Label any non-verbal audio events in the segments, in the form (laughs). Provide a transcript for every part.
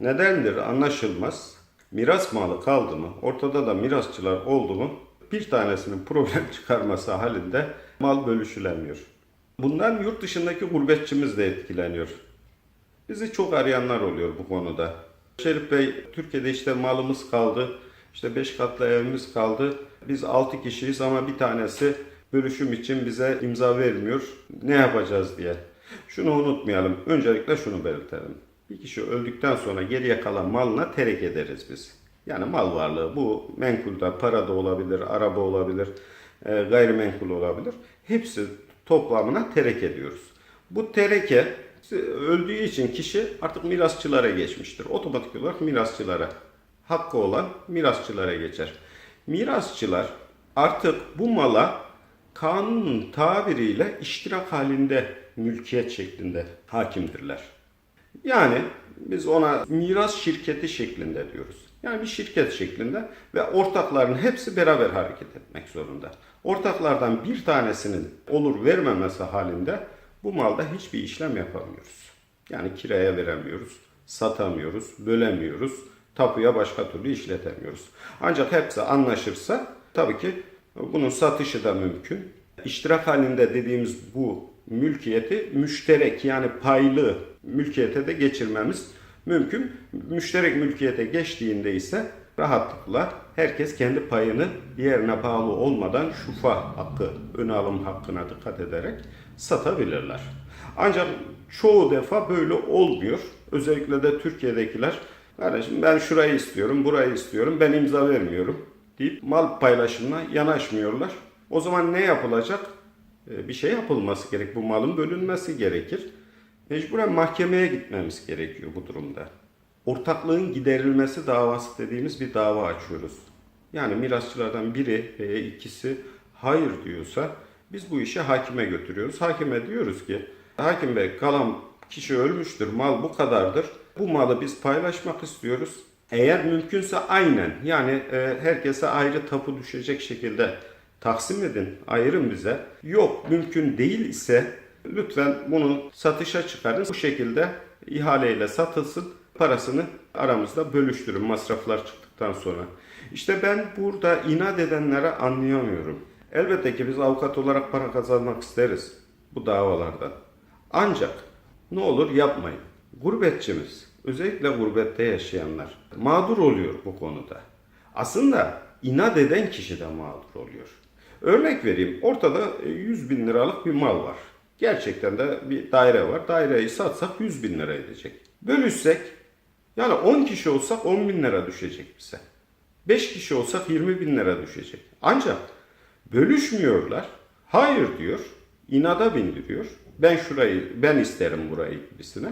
Nedendir anlaşılmaz. Miras malı kaldı mı, ortada da mirasçılar oldu mu bir tanesinin problem (laughs) çıkarması halinde mal bölüşülemiyor. Bundan yurt dışındaki gurbetçimiz de etkileniyor. Bizi çok arayanlar oluyor bu konuda. Şerif Bey, Türkiye'de işte malımız kaldı, işte 5 katlı evimiz kaldı. Biz 6 kişiyiz ama bir tanesi bölüşüm için bize imza vermiyor. Ne yapacağız diye. Şunu unutmayalım. Öncelikle şunu belirtelim. Bir kişi öldükten sonra geriye kalan malına terek ederiz biz. Yani mal varlığı bu menkulda, para da olabilir, araba olabilir, e, gayrimenkul olabilir. Hepsi toplamına terek ediyoruz. Bu tereke öldüğü için kişi artık mirasçılara geçmiştir. Otomatik olarak mirasçılara, hakkı olan mirasçılara geçer. Mirasçılar artık bu mala kanunun tabiriyle iştirak halinde mülkiyet şeklinde hakimdirler. Yani biz ona miras şirketi şeklinde diyoruz. Yani bir şirket şeklinde ve ortakların hepsi beraber hareket etmek zorunda. Ortaklardan bir tanesinin olur vermemesi halinde bu malda hiçbir işlem yapamıyoruz. Yani kiraya veremiyoruz, satamıyoruz, bölemiyoruz, tapuya başka türlü işletemiyoruz. Ancak hepsi anlaşırsa tabii ki bunun satışı da mümkün. İştirak halinde dediğimiz bu mülkiyeti müşterek yani paylı mülkiyete de geçirmemiz mümkün. Müşterek mülkiyete geçtiğinde ise rahatlıkla herkes kendi payını diğerine bağlı olmadan şufa hakkı, ön alım hakkına dikkat ederek satabilirler. Ancak çoğu defa böyle olmuyor. Özellikle de Türkiye'dekiler kardeşim ben şurayı istiyorum, burayı istiyorum, ben imza vermiyorum deyip mal paylaşımına yanaşmıyorlar. O zaman ne yapılacak? Ee, Bir şey yapılması gerek. Bu malın bölünmesi gerekir. Mecburen mahkemeye gitmemiz gerekiyor bu durumda. Ortaklığın giderilmesi davası dediğimiz bir dava açıyoruz. Yani mirasçılardan biri veya ikisi hayır diyorsa biz bu işi hakime götürüyoruz. Hakime diyoruz ki hakim bey kalan kişi ölmüştür, mal bu kadardır. Bu malı biz paylaşmak istiyoruz. Eğer mümkünse aynen yani e, herkese ayrı tapu düşecek şekilde taksim edin, ayırın bize. Yok mümkün değil ise lütfen bunu satışa çıkarın. Bu şekilde ihaleyle satılsın. Parasını aramızda bölüştürün masraflar çıktıktan sonra. İşte ben burada inat edenlere anlayamıyorum. Elbette ki biz avukat olarak para kazanmak isteriz bu davalardan. Ancak ne olur yapmayın. Gurbetçimiz, özellikle gurbette yaşayanlar mağdur oluyor bu konuda. Aslında inat eden kişi de mağdur oluyor. Örnek vereyim. Ortada e, 100 bin liralık bir mal var. Gerçekten de bir daire var. Daireyi satsak 100 bin lira edecek. Bölüşsek yani 10 kişi olsak 10 bin lira düşecek bize. 5 kişi olsak 20 bin lira düşecek. Ancak bölüşmüyorlar. Hayır diyor. inada bindiriyor. Ben şurayı, ben isterim burayı gibisine.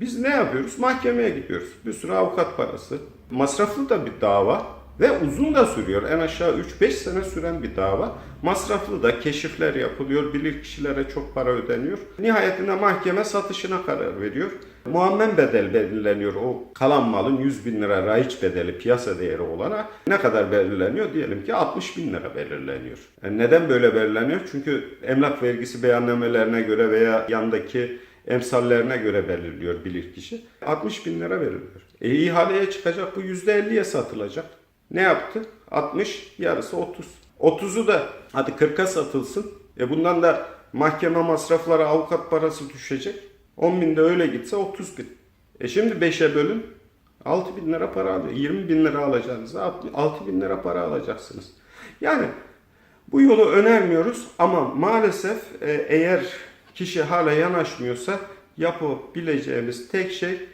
Biz ne yapıyoruz? Mahkemeye gidiyoruz. Bir sürü avukat parası. Masraflı da bir dava ve uzun da sürüyor. En aşağı 3-5 sene süren bir dava. Masraflı da keşifler yapılıyor. Bilir kişilere çok para ödeniyor. Nihayetinde mahkeme satışına karar veriyor. Muammen bedel belirleniyor. O kalan malın 100 bin lira raiç bedeli piyasa değeri olana ne kadar belirleniyor? Diyelim ki 60 bin lira belirleniyor. Yani neden böyle belirleniyor? Çünkü emlak vergisi beyannamelerine göre veya yandaki emsallerine göre belirliyor bilir kişi. 60 bin lira veriliyor. E ihaleye çıkacak bu %50'ye satılacak. Ne yaptı? 60 yarısı 30. 30'u da hadi 40'a satılsın. E bundan da mahkeme masrafları avukat parası düşecek. 10 bin de öyle gitse 30 bin. E şimdi 5'e bölün. 6 bin lira para alıyor. 20 bin lira alacağınıza 6 bin lira para alacaksınız. Yani bu yolu önermiyoruz ama maalesef e, eğer kişi hala yanaşmıyorsa yapabileceğimiz tek şey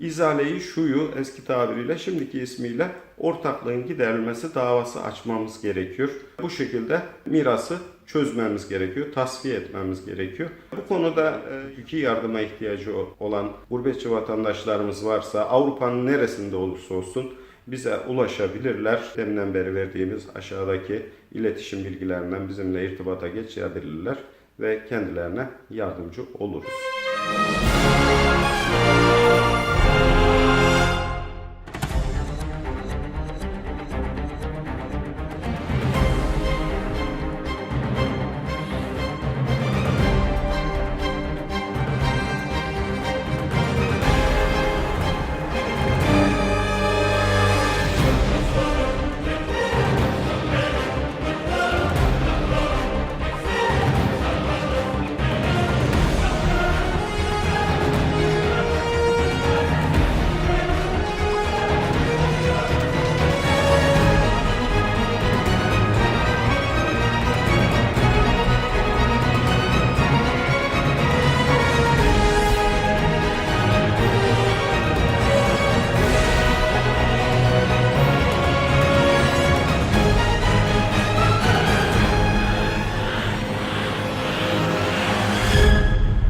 izaleyi şuyu eski tabiriyle şimdiki ismiyle ortaklığın giderilmesi davası açmamız gerekiyor. Bu şekilde mirası çözmemiz gerekiyor, tasfiye etmemiz gerekiyor. Bu konuda e, hukuki yardıma ihtiyacı olan gurbetçi vatandaşlarımız varsa Avrupa'nın neresinde olursa olsun bize ulaşabilirler. Deminden beri verdiğimiz aşağıdaki iletişim bilgilerinden bizimle irtibata geçebilirler ve kendilerine yardımcı oluruz.